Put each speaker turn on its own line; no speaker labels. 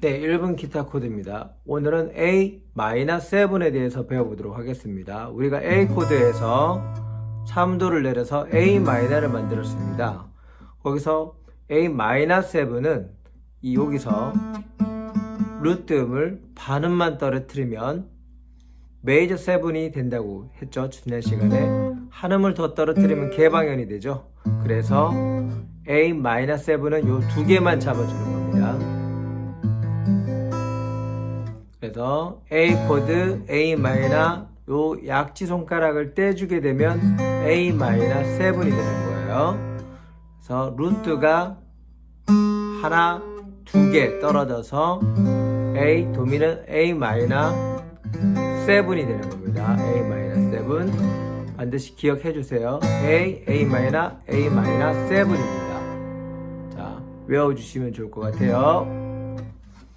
네, 1번 기타 코드입니다. 오늘은 A-7에 대해서 배워보도록 하겠습니다. 우리가 A 코드에서 참도를 내려서 A-를 만들었습니다. 거기서 A-7은 이 여기서 루트 음을 반음만 떨어뜨리면 메이저 세븐이 된다고 했죠. 지난 시간에 한 음을 더 떨어뜨리면 개방현이 되죠. 그래서 A-7은 요두 개만 잡아주는 겁니다. 그래서 A 코드 A 마이너 요 약지 손가락을 떼주게 되면 A 마이너 7이 되는 거예요. 그래서 루트가 하나 두 개 떨어져서 A 도미는 A 마이너 7이 되는 겁니다. A 마이너 7 반드시 기억해 주세요. A A 마이너 A 마이너 7입니다. 자 외워주시면 좋을 것 같아요.